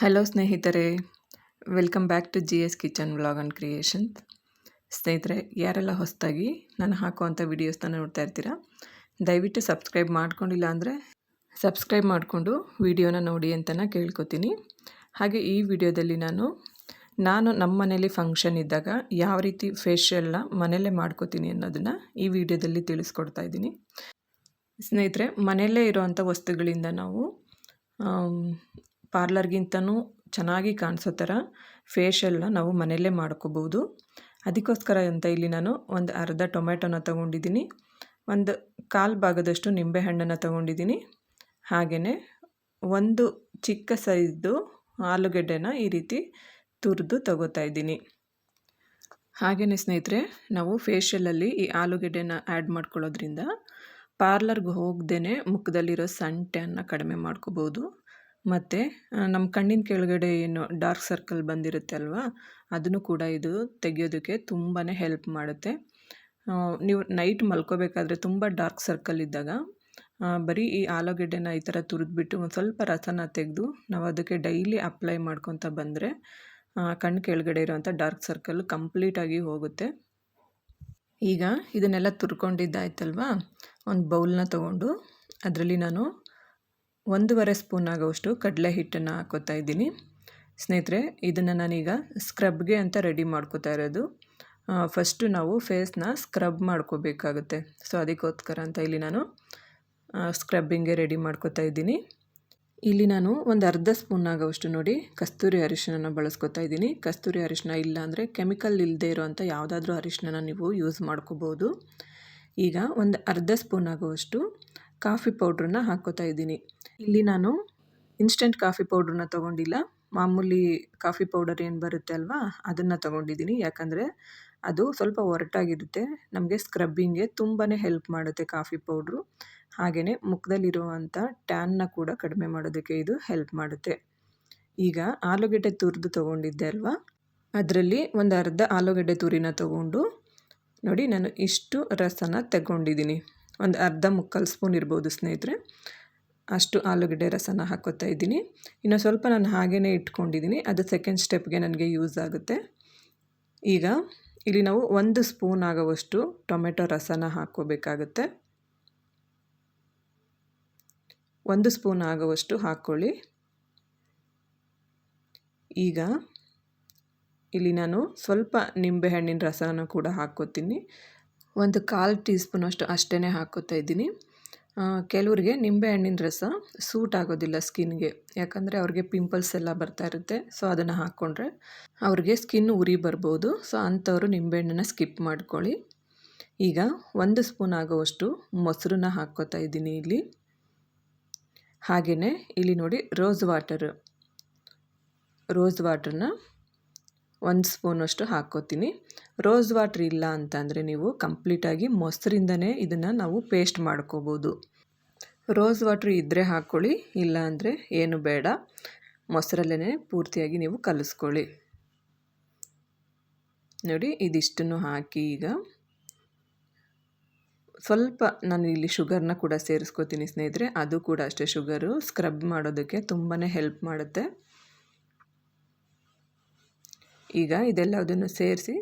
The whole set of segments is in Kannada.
ಹಲೋ ಸ್ನೇಹಿತರೆ. Welcome back to G S kitchen vlog and creations ಸ್ನೇಹಿತರೆ, ಯಾರೆಲ್ಲ ಹೊಸದಾಗಿ ನಾನು ಹಾಕುವಂಥ ವೀಡಿಯೋಸ್ನ ನೋಡ್ತಾ ಇರ್ತೀರಾ, ದಯವಿಟ್ಟು ಸಬ್ಸ್ಕ್ರೈಬ್ ಮಾಡ್ಕೊಂಡಿಲ್ಲ ಅಂದರೆ ಸಬ್ಸ್ಕ್ರೈಬ್ ಮಾಡಿಕೊಂಡು ವಿಡಿಯೋನ ನೋಡಿ ಅಂತ ಕೇಳ್ಕೊತೀನಿ. ಹಾಗೆ ಈ ವಿಡಿಯೋದಲ್ಲಿ ನಾನು ನಾನು ನಮ್ಮ ಮನೇಲಿ ಫಂಕ್ಷನ್ ಇದ್ದಾಗ ಯಾವ ರೀತಿ ಫೇಶಿಯಲ್ನ ಮನೆಯಲ್ಲೇ ಮಾಡ್ಕೋತೀನಿ ಅನ್ನೋದನ್ನು ಈ ವಿಡಿಯೋದಲ್ಲಿ ತಿಳಿಸ್ಕೊಡ್ತಾ ಇದ್ದೀನಿ. ಸ್ನೇಹಿತರೆ, ಮನೆಯಲ್ಲೇ ಇರೋವಂಥ ವಸ್ತುಗಳಿಂದ ನಾವು ಪಾರ್ಲರ್ಗಿಂತನೂ ಚೆನ್ನಾಗಿ ಕಾಣಿಸೋ ಥರ ಫೇಶಿಯಲ್ನ ನಾವು ಮನೆಯಲ್ಲೇ ಮಾಡ್ಕೋಬೋದು. ಅದಕ್ಕೋಸ್ಕರ ಅಂತ ಇಲ್ಲಿ ನಾನು ಒಂದು ಅರ್ಧ ಟೊಮೆಟೊನ ತೊಗೊಂಡಿದ್ದೀನಿ. ಒಂದು ಕಾಲು ಭಾಗದಷ್ಟು ನಿಂಬೆಹಣ್ಣನ್ನು ತೊಗೊಂಡಿದ್ದೀನಿ. ಹಾಗೆಯೇ ಒಂದು ಚಿಕ್ಕ ಸೈಜ್ದು ಆಲೂಗೆಡ್ಡೆನ ಈ ರೀತಿ ತುರಿದು ತಗೋತಾ ಇದ್ದೀನಿ. ಹಾಗೆಯೇ ಸ್ನೇಹಿತರೆ, ನಾವು ಫೇಶಿಯಲಲ್ಲಿ ಈ ಆಲೂಗೆಡ್ಡೆನ ಆ್ಯಡ್ ಮಾಡ್ಕೊಳ್ಳೋದ್ರಿಂದ ಪಾರ್ಲರ್ಗೆ ಹೋಗ್ದೇ ಮುಖದಲ್ಲಿರೋ ಸಂಟೆಯನ್ನು ಕಡಿಮೆ ಮಾಡ್ಕೋಬೋದು. ಮತ್ತು ನಮ್ಮ ಕಣ್ಣಿನ ಕೆಳಗಡೆ ಏನು ಡಾರ್ಕ್ ಸರ್ಕಲ್ ಬಂದಿರುತ್ತೆ ಅಲ್ವಾ? ಅದನ್ನು ಕೂಡ ಇದು ತೆಗೆಯೋದಕ್ಕೆ ತುಂಬಾ ಹೆಲ್ಪ್ ಮಾಡುತ್ತೆ. ನೀವು ನೈಟ್ ಮಲ್ಕೋಬೇಕಾದ್ರೆ ತುಂಬ ಡಾರ್ಕ್ ಸರ್ಕಲ್ ಇದ್ದಾಗ ಬರೀ ಈ ಆಲೂಗೆಡ್ಡೆನ ಈ ಥರ ತುರಿದ್ಬಿಟ್ಟು ಒಂದು ಸ್ವಲ್ಪ ರಸನ ತೆಗೆದು ನಾವು ಅದಕ್ಕೆ ಡೈಲಿ ಅಪ್ಲೈ ಮಾಡ್ಕೊತ ಬಂದರೆ ಕಣ್ಣು ಕೆಳಗಡೆ ಇರೋವಂಥ ಡಾರ್ಕ್ ಸರ್ಕಲ್ ಕಂಪ್ಲೀಟಾಗಿ ಹೋಗುತ್ತೆ. ಈಗ ಇದನ್ನೆಲ್ಲ ತುರ್ಕೊಂಡಿದ್ದಾಯ್ತಲ್ವಾ? ಒಂದು ಬೌಲ್ನ ತೊಗೊಂಡು, ಅದರಲ್ಲಿ ನಾನು ಒಂದೂವರೆ ಸ್ಪೂನ್ ಆಗೋವಷ್ಟು ಕಡಲೆ ಹಿಟ್ಟನ್ನು ಹಾಕೋತಾ ಇದ್ದೀನಿ. ಸ್ನೇಹಿತರೆ, ಇದನ್ನು ನಾನೀಗ ಸ್ಕ್ರಬ್ಗೆ ಅಂತ ರೆಡಿ ಮಾಡ್ಕೋತಾ ಇರೋದು. ಫಸ್ಟು ನಾವು ಫೇಸ್ನ ಸ್ಕ್ರಬ್ ಮಾಡ್ಕೋಬೇಕಾಗುತ್ತೆ. ಸೊ ಅದಕ್ಕೋಸ್ಕರ ಅಂತ ಇಲ್ಲಿ ನಾನು ಸ್ಕ್ರಬ್ಬಿಂಗ್ಗೆ ರೆಡಿ ಮಾಡ್ಕೋತಾ ಇದ್ದೀನಿ. ಇಲ್ಲಿ ನಾನು ಒಂದು ಅರ್ಧ ಸ್ಪೂನ್ ಆಗೋವಷ್ಟು ನೋಡಿ ಕಸ್ತೂರಿ ಅರಿಶಿನ ಬಳಸ್ಕೊತಾ ಇದ್ದೀನಿ. ಕಸ್ತೂರಿ ಅರಿಶಿನ ಇಲ್ಲ ಅಂದರೆ ಕೆಮಿಕಲ್ ಇಲ್ಲದೆ ಇರೋವಂಥ ಯಾವುದಾದ್ರೂ ಅರಿಶಿನ ನೀವು ಯೂಸ್ ಮಾಡ್ಕೋಬೋದು. ಈಗ ಒಂದು ಅರ್ಧ ಸ್ಪೂನ್ ಆಗುವಷ್ಟು ಕಾಫಿ ಪೌಡ್ರನ್ನ ಹಾಕ್ಕೋತಾ ಇದ್ದೀನಿ. ಇಲ್ಲಿ ನಾನು ಇನ್ಸ್ಟೆಂಟ್ ಕಾಫಿ ಪೌಡ್ರನ್ನ ತೊಗೊಂಡಿಲ್ಲ. ಮಾಮೂಲಿ ಕಾಫಿ ಪೌಡರ್ ಏನು ಬರುತ್ತೆ ಅಲ್ವಾ? ಅದನ್ನು ತೊಗೊಂಡಿದ್ದೀನಿ. ಯಾಕಂದರೆ ಅದು ಸ್ವಲ್ಪ ಒರಟಾಗಿರುತ್ತೆ. ನಮಗೆ ಸ್ಕ್ರಬ್ಬಿಂಗ್ಗೆ ತುಂಬಾ ಹೆಲ್ಪ್ ಮಾಡುತ್ತೆ ಕಾಫಿ ಪೌಡ್ರು. ಹಾಗೆಯೇ ಮುಖದಲ್ಲಿರುವಂಥ ಟ್ಯಾನ್ನ ಕೂಡ ಕಡಿಮೆ ಮಾಡೋದಕ್ಕೆ ಇದು ಹೆಲ್ಪ್ ಮಾಡುತ್ತೆ. ಈಗ ಆಲೂಗೆಡ್ಡೆ ತುರಿದು ತೊಗೊಂಡಿದ್ದೆ ಅಲ್ವಾ? ಅದರಲ್ಲಿ ಒಂದು ಅರ್ಧ ಆಲೂಗೆಡ್ಡೆ ತುರಿನ ತೊಗೊಂಡು ನೋಡಿ ನಾನು ಇಷ್ಟು ರಸನ ತಗೊಂಡಿದ್ದೀನಿ. ಒಂದು ಅರ್ಧ ಮುಕ್ಕಾಲು ಸ್ಪೂನ್ ಇರ್ಬೋದು ಸ್ನೇಹಿತರೆ. ಅಷ್ಟು ಆಲೂಗಡ್ಡೆ ರಸನ ಹಾಕೋತಾ ಇದ್ದೀನಿ. ಇನ್ನು ಸ್ವಲ್ಪ ನಾನು ಹಾಗೇ ಇಟ್ಕೊಂಡಿದ್ದೀನಿ. ಅದು ಸೆಕೆಂಡ್ ಸ್ಟೆಪ್ಗೆ ನನಗೆ ಯೂಸ್ ಆಗುತ್ತೆ. ಈಗ ಇಲ್ಲಿ ನಾವು ಒಂದು ಸ್ಪೂನ್ ಆಗೋವಷ್ಟು ಟೊಮೆಟೊ ರಸನ ಹಾಕೋಬೇಕಾಗುತ್ತೆ ಒಂದು ಸ್ಪೂನ್ ಆಗೋವಷ್ಟು ಹಾಕ್ಕೊಳ್ಳಿ. ಈಗ ಇಲ್ಲಿ ನಾನು ಸ್ವಲ್ಪ ನಿಂಬೆಹಣ್ಣಿನ ರಸನ ಕೂಡ ಹಾಕ್ಕೋತೀನಿ. ಒಂದು ಕಾಲು ಟೀ ಸ್ಪೂನ್ ಅಷ್ಟು ಅಷ್ಟೇ ಹಾಕ್ಕೋತಾ ಇದ್ದೀನಿ. ಕೆಲವ್ರಿಗೆ ನಿಂಬೆಹಣ್ಣಿನ ರಸ ಸೂಟ್ ಆಗೋದಿಲ್ಲ ಸ್ಕಿನ್ಗೆ. ಯಾಕಂದರೆ ಅವ್ರಿಗೆ ಪಿಂಪಲ್ಸ್ ಎಲ್ಲ ಬರ್ತಾ ಇರುತ್ತೆ, ಸೊ ಅದನ್ನು ಹಾಕ್ಕೊಂಡ್ರೆ ಅವ್ರಿಗೆ ಸ್ಕಿನ್ ಉರಿ ಬರ್ಬೋದು. ಸೊ ಅಂಥವರು ನಿಂಬೆಹಣ್ಣನ್ನು ಸ್ಕಿಪ್ ಮಾಡ್ಕೊಳ್ಳಿ. ಈಗ ಒಂದು ಸ್ಪೂನ್ ಆಗೋವಷ್ಟು ಮೊಸರನ್ನ ಹಾಕ್ಕೋತಾ ಇದ್ದೀನಿ ಇಲ್ಲಿ. ಹಾಗೆಯೇ ಇಲ್ಲಿ ನೋಡಿ ರೋಸ್ ವಾಟರ್. ರೋಸ್ ವಾಟ್ರನ್ನ ಒಂದು ಸ್ಪೂನಷ್ಟು ಹಾಕ್ಕೋತೀನಿ. ರೋಸ್ ವಾಟ್ರ್ ಇಲ್ಲ ಅಂತಂದರೆ ನೀವು ಕಂಪ್ಲೀಟಾಗಿ ಮೊಸರಿಂದನೇ ಇದನ್ನು ನಾವು ಪೇಸ್ಟ್ ಮಾಡ್ಕೋಬೋದು. ರೋಸ್ ವಾಟ್ರ್ ಇದ್ದರೆ ಹಾಕ್ಕೊಳ್ಳಿ, ಇಲ್ಲ ಅಂದರೆ ಏನು ಬೇಡ. ಮೊಸರಲ್ಲೇ ಪೂರ್ತಿಯಾಗಿ ನೀವು ಕಲಿಸ್ಕೊಳ್ಳಿ. ನೋಡಿ, ಇದಿಷ್ಟನ್ನು ಹಾಕಿ ಈಗ ಸ್ವಲ್ಪ ನಾನು ಇಲ್ಲಿ ಶುಗರ್ನ ಕೂಡ ಸೇರಿಸ್ಕೋತೀನಿ ಸ್ನೇಹಿತರೆ, ಅದು ಕೂಡ ಅಷ್ಟೇ ಶುಗರು. ಸ್ಕ್ರಬ್ ಮಾಡೋದಕ್ಕೆ ತುಂಬಾ ಹೆಲ್ಪ್ ಮಾಡುತ್ತೆ. ಈಗ ಇದೆಲ್ಲದನ್ನು ಸೇರಿಸಿ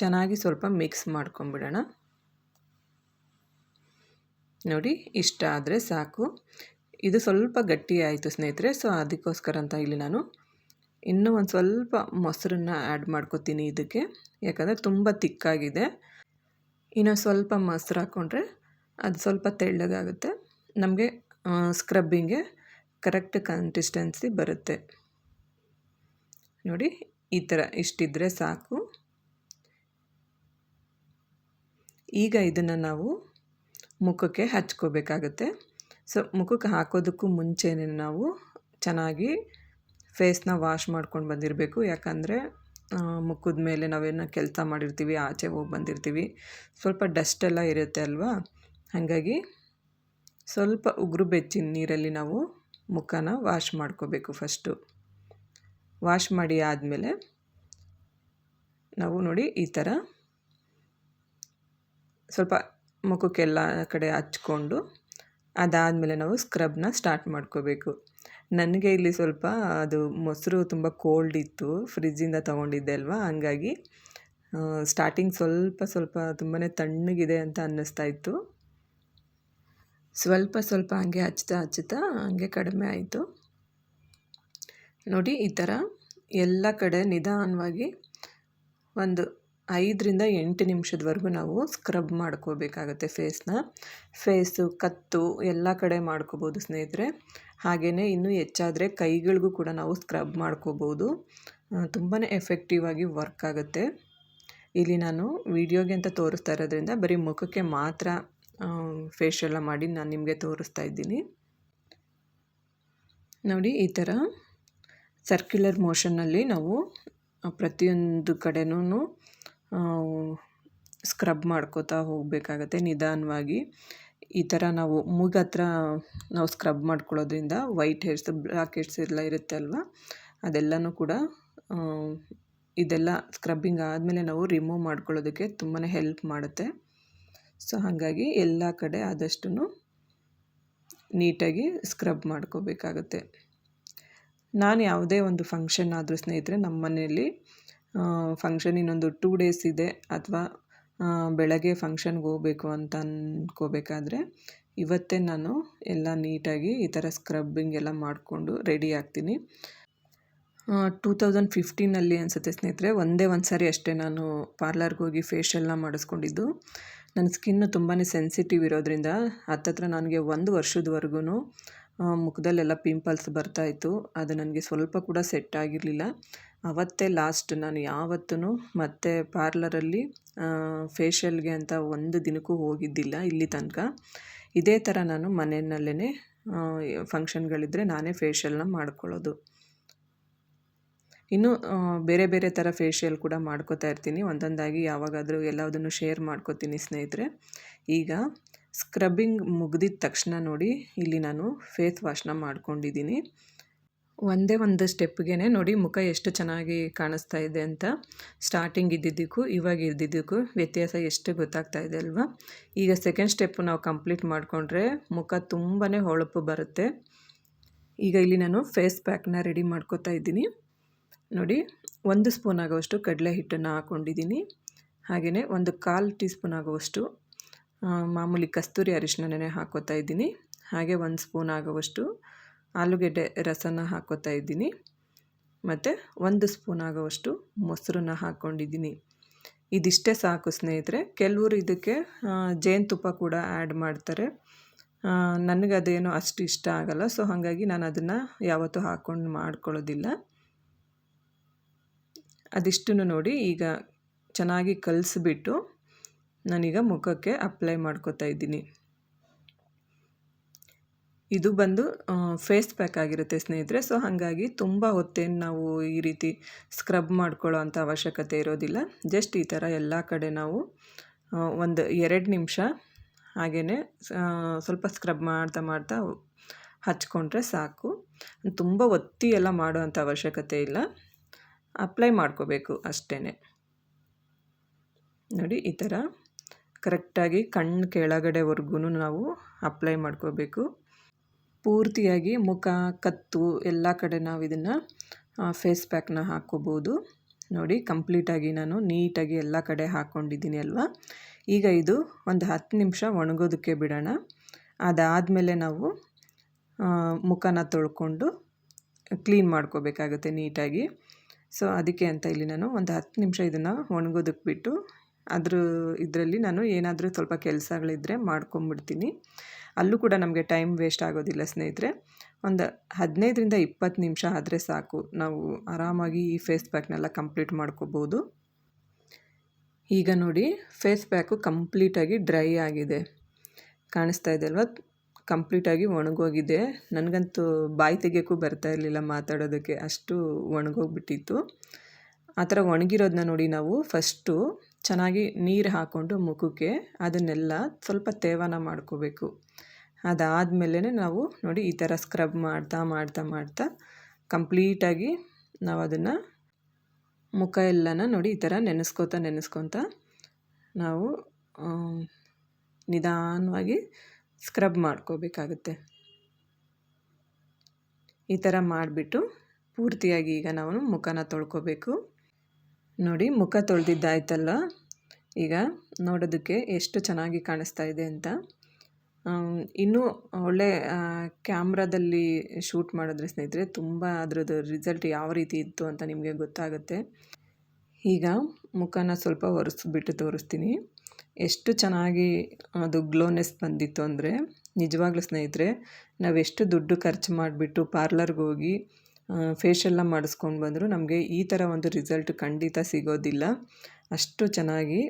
ಚೆನ್ನಾಗಿ ಸ್ವಲ್ಪ ಮಿಕ್ಸ್ ಮಾಡ್ಕೊಂಬಿಡೋಣ. ನೋಡಿ, ಇಷ್ಟ ಆದರೆ ಸಾಕು. ಇದು ಸ್ವಲ್ಪ ಗಟ್ಟಿ ಆಯಿತು ಸ್ನೇಹಿತರೆ ಸೊ ಅದಕ್ಕೋಸ್ಕರ ಅಂತ ಇಲ್ಲಿ ನಾನು ಇನ್ನೂ ಒಂದು ಸ್ವಲ್ಪ ಮೊಸರನ್ನು ಆ್ಯಡ್ ಮಾಡ್ಕೋತೀನಿ ಇದಕ್ಕೆ. ಯಾಕಂದರೆ ತುಂಬ ತಿಕ್ಕಾಗಿದೆ. ಇನ್ನು ಸ್ವಲ್ಪ ಮೊಸರು ಹಾಕ್ಕೊಂಡ್ರೆ ಅದು ಸ್ವಲ್ಪ ತೆಳ್ಳಗಾಗುತ್ತೆ. ನಮಗೆ ಸ್ಕ್ರಬ್ಬಿಂಗೆ ಕರೆಕ್ಟ್ ಕನ್ಸಿಸ್ಟೆನ್ಸಿ ಬರುತ್ತೆ. ನೋಡಿ, ಈ ಥರ ಇಷ್ಟಿದ್ರೆ ಸಾಕು. ಈಗ ಇದನ್ನು ನಾವು ಮುಖಕ್ಕೆ ಹಚ್ಕೋಬೇಕಾಗತ್ತೆ. ಸೊ, ಮುಖಕ್ಕೆ ಹಾಕೋದಕ್ಕೂ ಮುಂಚೆನೇ ನಾವು ಚೆನ್ನಾಗಿ ಫೇಸ್ನ ವಾಶ್ ಮಾಡ್ಕೊಂಡು ಬಂದಿರಬೇಕು. ಯಾಕಂದರೆ ಮುಖದ ಮೇಲೆ ನಾವೇನೋ ಕೆಲಸ ಮಾಡಿರ್ತೀವಿ, ಆಚೆ ಹೋಗಿ ಬಂದಿರ್ತೀವಿ. ಸ್ವಲ್ಪ ಡಸ್ಟ್ ಎಲ್ಲ ಇರುತ್ತೆ ಅಲ್ವಾ? ಹಾಗಾಗಿ ಸ್ವಲ್ಪ ಉಗುರು ಬೆಚ್ಚಿನ ನೀರಲ್ಲಿ ನಾವು ಮುಖನ ವಾಶ್ ಮಾಡ್ಕೋಬೇಕು ಫಸ್ಟು ವಾಶ್ ಮಾಡಿ ಆದಮೇಲೆ ನಾವು ನೋಡಿ ಈ ಥರ ಸ್ವಲ್ಪ ಮುಖಕ್ಕೆಲ್ಲ ಕಡೆ ಹಚ್ಕೊಂಡು ಅದಾದಮೇಲೆ ನಾವು ಸ್ಕ್ರಬ್ನ ಸ್ಟಾರ್ಟ್ ಮಾಡ್ಕೋಬೇಕು. ನನಗೆ ಇಲ್ಲಿ ಸ್ವಲ್ಪ ಅದು ಮೊಸರು ತುಂಬ ಕೋಲ್ಡ್ ಇತ್ತು ಫ್ರಿಜ್ಜಿಂದ ತೊಗೊಂಡಿದ್ದೆ ಅಲ್ವಾ? ಹಂಗಾಗಿ ಸ್ಟಾರ್ಟಿಂಗ್ ಸ್ವಲ್ಪ ಸ್ವಲ್ಪ ತುಂಬಾ ತಣ್ಣಗಿದೆ ಅಂತ ಅನ್ನಿಸ್ತಾ ಇತ್ತು. ಸ್ವಲ್ಪ ಸ್ವಲ್ಪ ಹಂಗೆ ಹಚ್ತಾ ಹಚ್ತಾ ಹಂಗೆ ಕಡಿಮೆ ಆಯಿತು. ನೋಡಿ, ಈ ಥರ ಎಲ್ಲ ಕಡೆ ನಿಧಾನವಾಗಿ ಒಂದು ಐದರಿಂದ ಎಂಟು ನಿಮಿಷದವರೆಗೂ ನಾವು ಸ್ಕ್ರಬ್ ಮಾಡ್ಕೋಬೇಕಾಗತ್ತೆ ಫೇಸ್ನ ಫೇಸು ಕತ್ತು ಎಲ್ಲ ಕಡೆ ಮಾಡ್ಕೋಬೋದು ಸ್ನೇಹಿತರೆ. ಹಾಗೆಯೇ ಇನ್ನೂ ಹೆಚ್ಚಾದರೆ ಕೈಗಳಿಗೂ ಕೂಡ ನಾವು ಸ್ಕ್ರಬ್ ಮಾಡ್ಕೋಬೋದು. ತುಂಬಾ ಎಫೆಕ್ಟಿವ್ ಆಗಿ ವರ್ಕ್ ಆಗುತ್ತೆ. ಇಲ್ಲಿ ನಾನು ವಿಡಿಯೋಗೆ ಅಂತ ತೋರಿಸ್ತಾ ಇರೋದ್ರಿಂದ ಬರೀ ಮುಖಕ್ಕೆ ಮಾತ್ರ ಫೇಶಿಯಲ್ಲ ಮಾಡಿ ನಾನು ನಿಮಗೆ ತೋರಿಸ್ತಾ ಇದ್ದೀನಿ. ನೋಡಿ, ಈ ಥರ ಸರ್ಕ್ಯುಲರ್ ಮೋಷನ್ನಲ್ಲಿ ನಾವು ಪ್ರತಿಯೊಂದು ಕಡೆನೂ ಸ್ಕ್ರಬ್ ಮಾಡ್ಕೋತಾ ಹೋಗಬೇಕಾಗತ್ತೆ ನಿಧಾನವಾಗಿ. ಈ ಥರ ನಾವು ಮೂಗತ್ರ ನಾವು ಸ್ಕ್ರಬ್ ಮಾಡ್ಕೊಳ್ಳೋದ್ರಿಂದ ವೈಟ್ ಹೇರ್ಸ್ ಬ್ಲ್ಯಾಕ್ ಹೇರ್ಸ್ ಎಲ್ಲ ಇರುತ್ತೆ ಅಲ್ವಾ? ಅದೆಲ್ಲನೂ ಕೂಡ ಇದೆಲ್ಲ ಸ್ಕ್ರಬ್ಬಿಂಗ್ ಆದಮೇಲೆ ನಾವು ರಿಮೂವ್ ಮಾಡ್ಕೊಳ್ಳೋದಕ್ಕೆ ತುಂಬಾ ಹೆಲ್ಪ್ ಮಾಡುತ್ತೆ. ಸೊ ಹಾಗಾಗಿ ಎಲ್ಲ ಕಡೆ ಆದಷ್ಟು ನೀಟಾಗಿ ಸ್ಕ್ರಬ್ ಮಾಡ್ಕೋಬೇಕಾಗತ್ತೆ. ನಾನು ಯಾವುದೇ ಒಂದು ಫಂಕ್ಷನ್ ಆದರೂ ಸ್ನೇಹಿತರೆ, ನಮ್ಮ ಮನೆಯಲ್ಲಿ ಫಂಕ್ಷನ್ ಇನ್ನೊಂದು ಟೂ ಡೇಸ್ ಇದೆ ಅಥವಾ ಬೆಳಗ್ಗೆ ಫಂಕ್ಷನ್ಗೆ ಹೋಗಬೇಕು ಅಂತ ಅಂದ್ಕೋಬೇಕಾದ್ರೆ ಇವತ್ತೇ ನಾನು ಎಲ್ಲ ನೀಟಾಗಿ ಈ ಥರ ಸ್ಕ್ರಬ್ಬಿಂಗ್ ಎಲ್ಲ ಮಾಡಿಕೊಂಡು ರೆಡಿ ಆಗ್ತೀನಿ. ಟೂ ತೌಸಂಡ್ ಫಿಫ್ಟೀನಲ್ಲಿ ಅನಿಸುತ್ತೆ ಸ್ನೇಹಿತರೆ, ಒಂದೇ ಒಂದು ಸಾರಿ ಅಷ್ಟೇ ನಾನು ಪಾರ್ಲರ್ಗೆ ಹೋಗಿ ಫೇಶಿಯಲ್ನ ಮಾಡಿಸ್ಕೊಂಡಿದ್ದು. ನನ್ನ ಸ್ಕಿನ್ನು ತುಂಬಾ ಸೆನ್ಸಿಟಿವ್ ಇರೋದ್ರಿಂದ, ಹತ್ತತ್ರ ನನಗೆ ಒಂದು ವರ್ಷದವರೆಗೂ ಮುಖದಲ್ಲೆಲ್ಲ ಪಿಂಪಲ್ಸ್ ಬರ್ತಾಯಿತ್ತು ಅದು ನನಗೆ ಸ್ವಲ್ಪ ಕೂಡ ಸೆಟ್ ಆಗಿರಲಿಲ್ಲ. ಅವತ್ತೇ ಲಾಸ್ಟ್ ನಾನು ಯಾವತ್ತೂ ಮತ್ತೆ ಪಾರ್ಲರಲ್ಲಿ ಫೇಶಿಯಲ್ಗೆ ಅಂತ ಒಂದು ದಿನಕ್ಕೂ ಹೋಗಿದ್ದಿಲ್ಲ ಇಲ್ಲಿ ತನಕ. ಇದೇ ಥರ ನಾನು ಮನೆಯಲ್ಲೇ ಫಂಕ್ಷನ್ಗಳಿದ್ದರೆ ನಾನೇ ಫೇಶಿಯಲ್ನ ಮಾಡ್ಕೊಳ್ಳೋದು. ಇನ್ನು ಬೇರೆ ಬೇರೆ ಥರ ಫೇಶಿಯಲ್ ಕೂಡ ಮಾಡ್ಕೋತಾ ಇರ್ತೀನಿ. ಒಂದೊಂದಾಗಿ ಯಾವಾಗಾದರೂ ಎಲ್ಲದನ್ನು ಶೇರ್ ಮಾಡ್ಕೋತೀನಿ ಸ್ನೇಹಿತರೆ. ಈಗ ಸ್ಕ್ರಬ್ಬಿಂಗ್ ಮುಗ್ದಿದ ತಕ್ಷಣ ನೋಡಿ, ಇಲ್ಲಿ ನಾನು ಫೇಸ್ ವಾಶ್ನ ಮಾಡ್ಕೊಂಡಿದ್ದೀನಿ. ಒಂದೇ ಒಂದು ಸ್ಟೆಪ್ಗೆ ನೋಡಿ ಮುಖ ಎಷ್ಟು ಚೆನ್ನಾಗಿ ಕಾಣಿಸ್ತಾ ಇದೆ ಅಂತ ಸ್ಟಾರ್ಟಿಂಗ್ ಇದ್ದಿದ್ದಕ್ಕೂ ಇವಾಗ ಇದ್ದಿದ್ದಕ್ಕೂ ವ್ಯತ್ಯಾಸ ಎಷ್ಟು ಗೊತ್ತಾಗ್ತಾ ಇದೆ ಅಲ್ವಾ? ಈಗ ಸೆಕೆಂಡ್ ಸ್ಟೆಪ್ ನಾವು ಕಂಪ್ಲೀಟ್ ಮಾಡಿಕೊಂಡ್ರೆ ಮುಖ ತುಂಬಾ ಹೊಳಪು ಬರುತ್ತೆ. ಈಗ ಇಲ್ಲಿ ನಾನು ಫೇಸ್ ಪ್ಯಾಕ್ನ ರೆಡಿ ಮಾಡ್ಕೋತಾ ಇದ್ದೀನಿ. ನೋಡಿ, ಒಂದು ಸ್ಪೂನ್ ಆಗುವಷ್ಟು ಕಡಲೆ ಹಿಟ್ಟನ್ನು ಹಾಕ್ಕೊಂಡಿದ್ದೀನಿ ಹಾಗೆಯೇ ಒಂದು ಕಾಲು ಟೀ ಸ್ಪೂನ್ ಆಗುವಷ್ಟು ಮಾಮೂಲಿ ಕಸ್ತೂರಿ ಅರಿಶಿಣನೇ ಹಾಕೋತಾ ಇದ್ದೀನಿ. ಹಾಗೆ ಒಂದು ಸ್ಪೂನ್ ಆಗುವಷ್ಟು ಆಲೂಗೆಡ್ಡೆ ರಸನ ಹಾಕೋತಾ ಇದ್ದೀನಿ. ಮತ್ತು ಒಂದು ಸ್ಪೂನ್ ಆಗುವಷ್ಟು ಮೊಸರನ್ನ ಹಾಕ್ಕೊಂಡಿದ್ದೀನಿ ಇದಿಷ್ಟೇ ಸಾಕು ಸ್ನೇಹಿತರೆ. ಕೆಲವರು ಇದಕ್ಕೆ ಜೇನುತುಪ್ಪ ಕೂಡ ಆ್ಯಡ್ ಮಾಡ್ತಾರೆ. ನನಗೆ ಅದೇನೋ ಅಷ್ಟು ಇಷ್ಟ ಆಗಲ್ಲ, ಸೊ ಹಾಗಾಗಿ ನಾನು ಅದನ್ನು ಯಾವತ್ತೂ ಹಾಕ್ಕೊಂಡು ಮಾಡ್ಕೊಳ್ಳೋದಿಲ್ಲ. ಅದಿಷ್ಟನ್ನು ನೋಡಿ ಈಗ ಚೆನ್ನಾಗಿ ಕಲಿಸ್ಬಿಟ್ಟು ನಾನೀಗ ಮುಖಕ್ಕೆ ಅಪ್ಲೈ ಮಾಡ್ಕೋತಾ ಇದ್ದೀನಿ. ಇದು ಬಂದು ಫೇಸ್ ಪ್ಯಾಕ್ ಆಗಿರುತ್ತೆ ಸ್ನೇಹಿತರೆ. ಸೊ ಹಾಗಾಗಿ ತುಂಬ ಹೊತ್ತೇನು ನಾವು ಈ ರೀತಿ ಸ್ಕ್ರಬ್ ಮಾಡ್ಕೊಳ್ಳೋ ಅಂಥ ಅವಶ್ಯಕತೆ ಇರೋದಿಲ್ಲ. ಜಸ್ಟ್ ಈ ಥರ ಎಲ್ಲ ಕಡೆ ನಾವು ಒಂದು ಎರಡು ನಿಮಿಷ ಹಾಗೆಯೇ ಸ್ವಲ್ಪ ಸ್ಕ್ರಬ್ ಮಾಡ್ತಾ ಮಾಡ್ತಾ ಹಚ್ಕೊಂಡ್ರೆ ಸಾಕು. ತುಂಬ ಒತ್ತಿ ಎಲ್ಲ ಮಾಡೋ ಅಂಥ ಅವಶ್ಯಕತೆ ಇಲ್ಲ. ಅಪ್ಲೈ ಮಾಡ್ಕೋಬೇಕು ಅಷ್ಟೇ ನೋಡಿ, ಈ ಥರ. ಕರೆಕ್ಟಾಗಿ ಕಣ್ಣು ಕೆಳಗಡೆವರೆಗೂ ನಾವು ಅಪ್ಲೈ ಮಾಡ್ಕೋಬೇಕು. ಪೂರ್ತಿಯಾಗಿ ಮುಖ, ಕತ್ತು ಎಲ್ಲ ಕಡೆ ನಾವು ಇದನ್ನು ಫೇಸ್ ಪ್ಯಾಕ್ನ ಹಾಕ್ಕೋಬೋದು. ನೋಡಿ, ಕಂಪ್ಲೀಟಾಗಿ ನಾನು ನೀಟಾಗಿ ಎಲ್ಲ ಕಡೆ ಹಾಕ್ಕೊಂಡಿದ್ದೀನಿ ಅಲ್ವಾ? ಈಗ ಇದು ಒಂದು ಹತ್ತು ನಿಮಿಷ ಒಣಗೋದಕ್ಕೆ ಬಿಡೋಣ. ಅದಾದಮೇಲೆ ನಾವು ಮುಖನ ತೊಳ್ಕೊಂಡು ಕ್ಲೀನ್ ಮಾಡ್ಕೋಬೇಕಾಗುತ್ತೆ ನೀಟಾಗಿ. ಸೊ, ಅದಕ್ಕೆ ಅಂತ ಇಲ್ಲಿ ನಾನು ಒಂದು ಹತ್ತು ನಿಮಿಷ ಇದನ್ನು ಒಣಗೋದಕ್ಕೆ ಬಿಟ್ಟು ಅದ್ರ ಇದರಲ್ಲಿ ನಾನು ಏನಾದರೂ ಸ್ವಲ್ಪ ಕೆಲಸಗಳಿದ್ದರೆ ಮಾಡ್ಕೊಂಬಿಡ್ತೀನಿ. ಅಲ್ಲೂ ಕೂಡ ನಮಗೆ ಟೈಮ್ ವೇಸ್ಟ್ ಆಗೋದಿಲ್ಲ ಸ್ನೇಹಿತರೆ. ಒಂದು ಹದಿನೈದರಿಂದ ಇಪ್ಪತ್ತು ನಿಮಿಷ ಆದರೆ ಸಾಕು. ನಾವು ಆರಾಮಾಗಿ ಈ ಫೇಸ್ ಪ್ಯಾಕ್ನೆಲ್ಲ ಕಂಪ್ಲೀಟ್ ಮಾಡ್ಕೋಬೋದು. ಈಗ ನೋಡಿ ಫೇಸ್ ಪ್ಯಾಕು ಕಂಪ್ಲೀಟಾಗಿ ಡ್ರೈ ಆಗಿದೆ. ಕಾಣಿಸ್ತಾ ಇದೆ ಅಲ್ವಾ? ಕಂಪ್ಲೀಟಾಗಿ ಒಣಗೋಗಿದೆ. ನನಗಂತೂ ಬಾಯಿ ತೆಗಿಯೋಕ್ಕೂ ಬರ್ತಾ ಇರಲಿಲ್ಲ ಮಾತಾಡೋದಕ್ಕೆ. ಅಷ್ಟು ಒಣಗೋಗ್ಬಿಟ್ಟಿತ್ತು. ಆ ಥರ ಒಣಗಿರೋದನ್ನ ನೋಡಿ ನಾವು ಫಸ್ಟು ಚೆನ್ನಾಗಿ ನೀರು ಹಾಕ್ಕೊಂಡು ಮುಖಕ್ಕೆ ಅದನ್ನೆಲ್ಲ ಸ್ವಲ್ಪ ತೇವನ ಮಾಡ್ಕೋಬೇಕು. ಅದಾದಮೇಲೆ ನಾವು ನೋಡಿ ಈ ಥರ ಸ್ಕ್ರಬ್ ಮಾಡ್ತಾ ಮಾಡ್ತಾ ಮಾಡ್ತಾ ಕಂಪ್ಲೀಟಾಗಿ ನಾವು ಅದನ್ನು ಮುಖ ಎಲ್ಲನ ನೋಡಿ ಈ ಥರ ನೆನೆಸ್ಕೋತಾ, ನೆನೆಸ್ಕೊತ ನಾವು ನಿಧಾನವಾಗಿ ಸ್ಕ್ರಬ್ ಮಾಡ್ಕೋಬೇಕಾಗುತ್ತೆ. ಈ ಥರ ಮಾಡಿಬಿಟ್ಟು ಪೂರ್ತಿಯಾಗಿ ಈಗ ನಾವು ಮುಖನ ತೊಳ್ಕೊಬೇಕು. ನೋಡಿ, ಮುಖ ತೊಳೆದಿದ್ದಾಯ್ತಲ್ಲ. ಈಗ ನೋಡೋದಕ್ಕೆ ಎಷ್ಟು ಚೆನ್ನಾಗಿ ಕಾಣಿಸ್ತಾ ಇದೆ ಅಂತ. ಇನ್ನೂ ಒಳ್ಳೆ ಕ್ಯಾಮ್ರಾದಲ್ಲಿ ಶೂಟ್ ಮಾಡಿದ್ರೆ ಸ್ನೇಹಿತರೆ ತುಂಬ ಅದರದ್ದು ರಿಸಲ್ಟ್ ಯಾವ ರೀತಿ ಇತ್ತು ಅಂತ ನಿಮಗೆ ಗೊತ್ತಾಗುತ್ತೆ. ಈಗ ಮುಖನ ಸ್ವಲ್ಪ ಒರೆಸ್ಬಿಟ್ಟು ತೋರಿಸ್ತೀನಿ. ಎಷ್ಟು ಚೆನ್ನಾಗಿ ಅದು ಗ್ಲೋನೆಸ್ ಬಂದಿತ್ತು ಅಂದರೆ, ನಿಜವಾಗ್ಲೂ ಸ್ನೇಹಿತರೆ, ನಾವೆಷ್ಟು ದುಡ್ಡು ಖರ್ಚು ಮಾಡಿಬಿಟ್ಟು ಪಾರ್ಲರ್ಗೆ ಹೋಗಿ ಫೇಶಿಯಲ್ನ ಮಾಡಿಸ್ಕೊಂಡು ಬಂದರೂ. ನಮಗೆ ಈ ಥರ ಒಂದು ರಿಸಲ್ಟ್ ಖಂಡಿತ ಸಿಗೋದಿಲ್ಲ. ಅಷ್ಟು ಚೆನ್ನಾಗಿ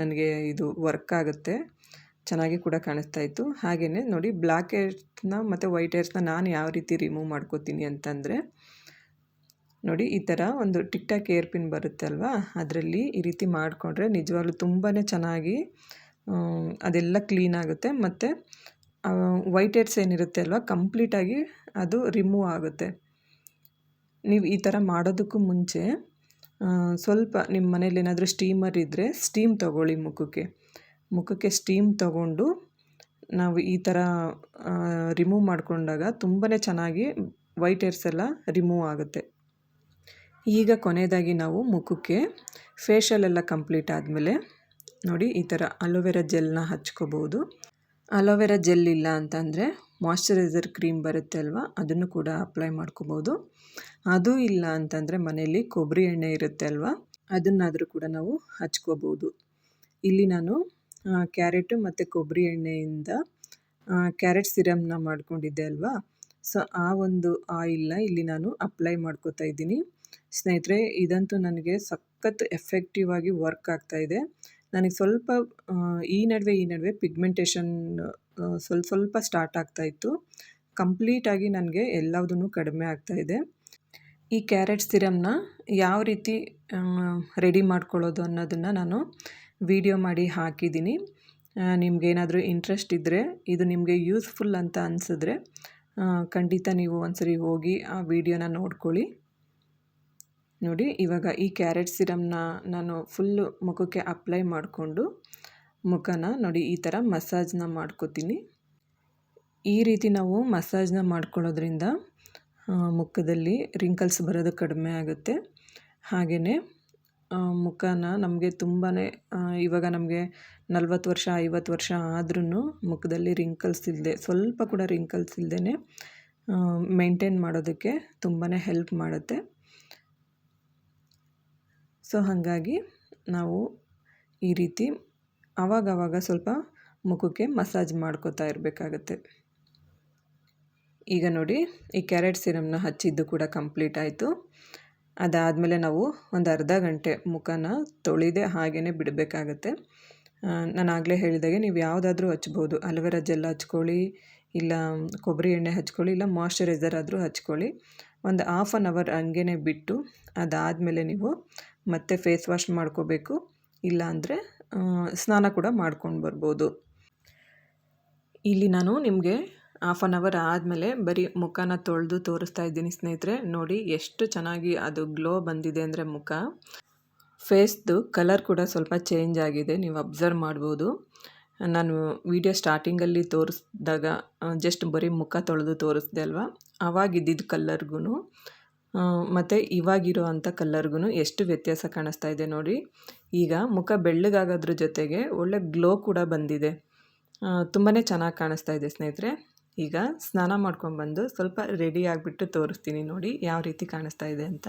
ನನಗೆ ಇದು ವರ್ಕ್ ಆಗುತ್ತೆ. ಚೆನ್ನಾಗಿ ಕೂಡ ಕಾಣಿಸ್ತಾ ಇತ್ತು. ಹಾಗೆಯೇ ನೋಡಿ ಬ್ಲ್ಯಾಕ್ ಹೇರ್ಸ್ನ ಮತ್ತು ವೈಟ್ ಹೇರ್ಸ್ನ ನಾನು ಯಾವ ರೀತಿ ರಿಮೂವ್ ಮಾಡ್ಕೋತೀನಿ ಅಂತಂದರೆ, ನೋಡಿ ಈ ಥರ ಒಂದು ಟಿಕ್ ಟಾಕ್ ಏರ್ ಪಿನ್ ಬರುತ್ತೆ ಅಲ್ವಾ? ಅದರಲ್ಲಿ ಈ ರೀತಿ ಮಾಡಿಕೊಂಡ್ರೆ ನಿಜವಾಗ್ಲೂ ತುಂಬಾ ಚೆನ್ನಾಗಿ ಅದೆಲ್ಲ ಕ್ಲೀನ್ ಆಗುತ್ತೆ. ಮತ್ತು ವೈಟ್ ಏರ್ಸ್ ಏನಿರುತ್ತೆ ಅಲ್ವಾ ಕಂಪ್ಲೀಟಾಗಿ ಅದು ರಿಮೂವ್ ಆಗುತ್ತೆ. ನೀವು ಈ ಥರ ಮಾಡೋದಕ್ಕೂ ಮುಂಚೆ ಸ್ವಲ್ಪ ನಿಮ್ಮ ಮನೇಲಿ ಏನಾದರೂ ಸ್ಟೀಮರ್ ಇದ್ದರೆ ಸ್ಟೀಮ್ ತಗೊಳ್ಳಿ ಮುಖಕ್ಕೆ. ಮುಖಕ್ಕೆ ಸ್ಟೀಮ್ ತಗೊಂಡು ನಾವು ಈ ಥರ ರಿಮೂವ್ ಮಾಡಿಕೊಂಡಾಗ ತುಂಬಾ ಚೆನ್ನಾಗಿ ವೈಟ್ ಏರ್ಸ್ ಎಲ್ಲ ರಿಮೂವ್ ಆಗುತ್ತೆ. ಈಗ ಕೊನೆಯದಾಗಿ ನಾವು ಮುಖಕ್ಕೆ ಫೇಶಲ್ ಎಲ್ಲ ಕಂಪ್ಲೀಟ್ ಆದಮೇಲೆ ನೋಡಿ ಈ ಥರ ಅಲೋವೆರಾ ಜೆಲ್ನ ಹಚ್ಕೋಬೋದು. ಅಲೋವೆರಾ ಜೆಲ್ ಇಲ್ಲ ಅಂತಂದರೆ ಮಾಯ್ಶ್ಚರೈಸರ್ ಕ್ರೀಮ್ ಬರುತ್ತೆ ಅಲ್ವಾ? ಅದನ್ನು ಕೂಡ ಅಪ್ಲೈ ಮಾಡ್ಕೋಬೋದು. ಅದು ಇಲ್ಲ ಅಂತಂದರೆ ಮನೆಯಲ್ಲಿ ಕೊಬ್ಬರಿ ಎಣ್ಣೆ ಇರುತ್ತೆ ಅಲ್ವಾ? ಅದನ್ನಾದರೂ ಕೂಡ ನಾವು ಹಚ್ಕೋಬೋದು. ಇಲ್ಲಿ ನಾನು ಕ್ಯಾರೆಟು ಮತ್ತು ಕೊಬ್ಬರಿ ಎಣ್ಣೆಯಿಂದ ಕ್ಯಾರೆಟ್ ಸಿರಮ್ನ ಮಾಡ್ಕೊಂಡಿದ್ದೆ ಅಲ್ವಾ? ಸೊ, ಆ ಒಂದು ಆಯಿಲ್ನ ಇಲ್ಲಿ ನಾನು ಅಪ್ಲೈ ಮಾಡ್ಕೋತಾ ಇದ್ದೀನಿ. ಸ್ನೇಹಿತರೆ, ಇದಂತೂ ನನಗೆ ಸಖತ್ ಎಫೆಕ್ಟಿವ್ ಆಗಿ ವರ್ಕ್ ಆಗ್ತಾ ಇದೆ. ನನಗೆ ಸ್ವಲ್ಪ ಈ ನಡುವೆ ಈ ನಡುವೆ ಪಿಗ್ಮೆಂಟೇಷನ್ ಸ್ವಲ್ಪ ಸ್ವಲ್ಪ ಸ್ಟಾರ್ಟ್ ಆಗ್ತಾ ಇತ್ತು. ಕಂಪ್ಲೀಟಾಗಿ ನನಗೆ ಎಲ್ಲದೂ ಕಡಿಮೆ ಆಗ್ತಾ ಇದೆ. ಈ ಕ್ಯಾರೆಟ್ ಸಿರಮ್ನ ಯಾವ ರೀತಿ ರೆಡಿ ಮಾಡ್ಕೊಳ್ಳೋದು ಅನ್ನೋದನ್ನು ನಾನು ವಿಡಿಯೋ ಮಾಡಿ ಹಾಕಿದ್ದೀನಿ. ನಿಮಗೇನಾದರೂ ಇಂಟ್ರೆಸ್ಟ್ ಇದ್ದರೆ ಇದು ನಿಮಗೆ ಯೂಸ್ಫುಲ್ ಅಂತ ಅನಿಸಿದ್ರೆ ಖಂಡಿತ ನೀವು ಒಂದ್ಸರಿ ಹೋಗಿ ಆ ವಿಡಿಯೋನ ನೋಡ್ಕೊಳ್ಳಿ. ನೋಡಿ, ಇವಾಗ ಈ ಕ್ಯಾರೆಟ್ ಸಿರಮ್ನ ನಾನು ಫುಲ್ಲು ಮುಖಕ್ಕೆ ಅಪ್ಲೈ ಮಾಡಿಕೊಂಡು ಮುಖನ ನೋಡಿ, ಈ ಥರ ಮಸಾಜ್ನ ಮಾಡ್ಕೋತೀನಿ. ಈ ರೀತಿ ನಾವು ಮಸಾಜ್ನ ಮಾಡ್ಕೊಳ್ಳೋದ್ರಿಂದ ಮುಖದಲ್ಲಿ ರಿಂಕಲ್ಸ್ ಬರೋದು ಕಡಿಮೆ ಆಗುತ್ತೆ. ಹಾಗೆಯೇ ಮುಖನ ನಮಗೆ ತುಂಬಾ ಇವಾಗ ನಮಗೆ ನಲ್ವತ್ತು ವರ್ಷ, ಐವತ್ತು ವರ್ಷ ಆದ್ರೂ ಮುಖದಲ್ಲಿ ರಿಂಕಲ್ಸ್ ಇಲ್ಲದೆ ಸ್ವಲ್ಪ ಕೂಡ ರಿಂಕಲ್ಸ್ ಇಲ್ಲದೇ ಮೇಂಟೈನ್ ಮಾಡೋದಕ್ಕೆ ತುಂಬಾ ಹೆಲ್ಪ್ ಮಾಡುತ್ತೆ. ಸೊ ಹಾಗಾಗಿ ನಾವು ಈ ರೀತಿ ಆವಾಗವಾಗ ಸ್ವಲ್ಪ ಮುಖಕ್ಕೆ ಮಸಾಜ್ ಮಾಡ್ಕೋತಾ ಇರಬೇಕಾಗತ್ತೆ. ಈಗ ನೋಡಿ, ಈ ಕ್ಯಾರೆಟ್ ಸಿರಮ್ನ ಹಚ್ಚಿದ್ದು ಕೂಡ ಕಂಪ್ಲೀಟ್ ಆಯಿತು. ಅದಾದಮೇಲೆ ನಾವು ಒಂದು ಅರ್ಧ ಗಂಟೆ ಮುಖನ ತೊಳೆದೇ ಹಾಗೇ ಬಿಡಬೇಕಾಗತ್ತೆ. ನಾನು ಆಗಲೇ ಹೇಳಿದಾಗೆ ನೀವು ಯಾವುದಾದ್ರೂ ಹಚ್ಬೋದು. ಅಲೋವೆರಾ ಜೆಲ್ ಹಚ್ಕೊಳ್ಳಿ, ಇಲ್ಲ ಕೊಬ್ಬರಿ ಎಣ್ಣೆ ಹಚ್ಕೊಳ್ಳಿ, ಇಲ್ಲ ಮಾಯಶ್ಚರೈಸರ್ ಆದರೂ ಹಚ್ಕೊಳ್ಳಿ. ಒಂದು ಹಾಫ್ ಆನ್ ಅವರ್ ಹಂಗೇ ಬಿಟ್ಟು ಅದಾದಮೇಲೆ ನೀವು ಮತ್ತೆ ಫೇಸ್ ವಾಶ್ ಮಾಡ್ಕೋಬೇಕು. ಇಲ್ಲಾಂದರೆ ಸ್ನಾನ ಕೂಡ ಮಾಡ್ಕೊಂಡು ಬರ್ಬೋದು. ಇಲ್ಲಿ ನಾನು ನಿಮಗೆ ಹಾಫ್ ಆನ್ ಅವರ್ ಆದಮೇಲೆ ಬರೀ ಮುಖನ ತೊಳೆದು ತೋರಿಸ್ತಾ ಇದ್ದೀನಿ ಸ್ನೇಹಿತರೆ. ನೋಡಿ ಎಷ್ಟು ಚೆನ್ನಾಗಿ ಅದು ಗ್ಲೋ ಬಂದಿದೆ ಅಂದರೆ ಮುಖ. ಫೇಸ್ದು ಕಲರ್ ಕೂಡ ಸ್ವಲ್ಪ ಚೇಂಜ್ ಆಗಿದೆ. ನೀವು ಅಬ್ಸರ್ವ್ ಮಾಡ್ಬೋದು. ನಾನು ವಿಡಿಯೋ ಸ್ಟಾರ್ಟಿಂಗಲ್ಲಿ ತೋರಿಸಿದಾಗ ಜಸ್ಟ್ ಬರೀ ಮುಖ ತೊಳೆದು ತೋರಿಸ್ದೆ ಅಲ್ವಾ? ಆವಾಗಿದ್ದಿದ್ದ ಕಲ್ಲರ್ಗೂ ಮತ್ತು ಇವಾಗಿರೋ ಅಂಥ ಕಲ್ಲರ್ಗೂ ಎಷ್ಟು ವ್ಯತ್ಯಾಸ ಕಾಣಿಸ್ತಾ ಇದೆ ನೋಡಿ. ಈಗ ಮುಖ ಬೆಳ್ಳಗಾಗೋದ್ರ ಜೊತೆಗೆ ಒಳ್ಳೆ ಗ್ಲೋ ಕೂಡ ಬಂದಿದೆ. ತುಂಬಾ ಚೆನ್ನಾಗಿ ಕಾಣಿಸ್ತಾ ಇದೆ ಸ್ನೇಹಿತರೆ. ಈಗ ಸ್ನಾನ ಮಾಡ್ಕೊಂಡ್ಬಂದು ಸ್ವಲ್ಪ ರೆಡಿ ಆಗಿಬಿಟ್ಟು ತೋರಿಸ್ತೀನಿ ನೋಡಿ ಯಾವ ರೀತಿ ಕಾಣಿಸ್ತಾ ಇದೆ ಅಂತ.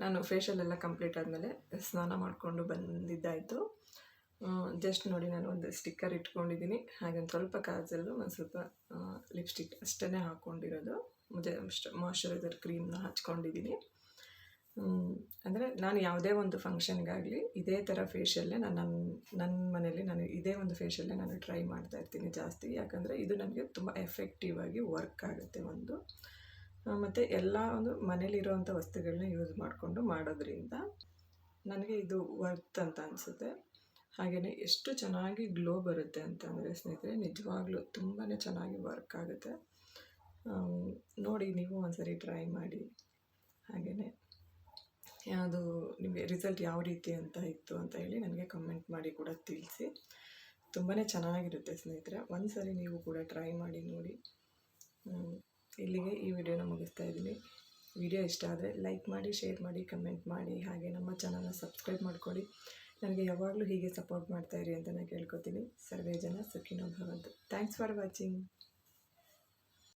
ನಾನು ಫೇಶಿಯಲ್ ಎಲ್ಲ ಕಂಪ್ಲೀಟ್ ಆದಮೇಲೆ ಸ್ನಾನ ಮಾಡಿಕೊಂಡು ಬಂದಿದ್ದಾಯಿತು. ಜಸ್ಟ್ ನೋಡಿ ನಾನು ಒಂದು ಸ್ಟಿಕ್ಕರ್ ಇಟ್ಕೊಂಡಿದ್ದೀನಿ. ಹಾಗೆ ಒಂದು ಸ್ವಲ್ಪ ಕಾಜಲ್ಲು, ಒಂದು ಸ್ವಲ್ಪ ಲಿಪ್ಸ್ಟಿಕ್ ಅಷ್ಟೇ ಹಾಕ್ಕೊಂಡಿರೋದು ಮುಜೆ ಮಾಯ್ಶ್ಚರೈಸರ್ ಕ್ರೀಮ್ನ ಹಚ್ಕೊಂಡಿದ್ದೀನಿ. ಅಂದರೆ ನಾನು ಯಾವುದೇ ಒಂದು ಫಂಕ್ಷನ್ಗಾಗಲಿ ಇದೇ ಥರ ಫೇಶಿಯಲ್ಲೇ ನಾನು ನನ್ನ ನನ್ನ ಮನೇಲಿ ನಾನು ಇದೇ ಒಂದು ಫೇಶಿಯಲ್ಲೇ ನಾನು ಟ್ರೈ ಮಾಡ್ತಾ ಇರ್ತೀನಿ ಜಾಸ್ತಿ. ಯಾಕಂದರೆ ಇದು ನನಗೆ ತುಂಬ ಎಫೆಕ್ಟಿವ್ ಆಗಿ ವರ್ಕ್ ಆಗುತ್ತೆ ಒಂದು. ಮತ್ತು ಎಲ್ಲ ಒಂದು ಮನೇಲಿರೋವಂಥ ವಸ್ತುಗಳನ್ನ ಯೂಸ್ ಮಾಡಿಕೊಂಡು ಮಾಡೋದ್ರಿಂದ ನನಗೆ ಇದು ವರ್ತ್ ಅಂತ ಅನಿಸುತ್ತೆ. ಹಾಗೆಯೇ ಎಷ್ಟು ಚೆನ್ನಾಗಿ ಗ್ಲೋ ಬರುತ್ತೆ ಅಂತಂದರೆ ಸ್ನೇಹಿತರೆ, ನಿಜವಾಗ್ಲೂ ತುಂಬಾ ಚೆನ್ನಾಗಿ ವರ್ಕ್ ಆಗುತ್ತೆ. ನೋಡಿ ನೀವು ಒಂದ್ಸರಿ ಟ್ರೈ ಮಾಡಿ. ಹಾಗೆಯೇ ಯಾವುದು ನಿಮಗೆ ರಿಸಲ್ಟ್ ಯಾವ ರೀತಿ ಅಂತ ಇತ್ತು ಅಂತ ಹೇಳಿ ನನಗೆ ಕಮೆಂಟ್ ಮಾಡಿ ಕೂಡ ತಿಳಿಸಿ. ತುಂಬಾ ಚೆನ್ನಾಗಿರುತ್ತೆ ಸ್ನೇಹಿತರೆ, ಒಂದಸರಿ ನೀವು ಕೂಡ ಟ್ರೈ ಮಾಡಿ ನೋಡಿ. ಇಲ್ಲಿಗೆ ಈ ವಿಡಿಯೋನ ಮುಗಿಸ್ತಾ ಇದ್ದೀನಿ. ವಿಡಿಯೋ ಇಷ್ಟ ಆದರೆ ಲೈಕ್ ಮಾಡಿ, ಶೇರ್ ಮಾಡಿ, ಕಮೆಂಟ್ ಮಾಡಿ. ಹಾಗೆ ನಮ್ಮ ಚಾನಲ್ನ ಸಬ್ಸ್ಕ್ರೈಬ್ ಮಾಡ್ಕೊಳ್ಳಿ. ನನಗೆ ಯಾವಾಗಲೂ ಹೀಗೆ ಸಪೋರ್ಟ್ ಮಾಡ್ತಾಯಿರಿ ಅಂತ ನಾನು ಕೇಳ್ಕೊತೀನಿ. ಸರ್ವೇ ಜನ ಸುಖಿನೋ ಭವಂತು. Thanks for watching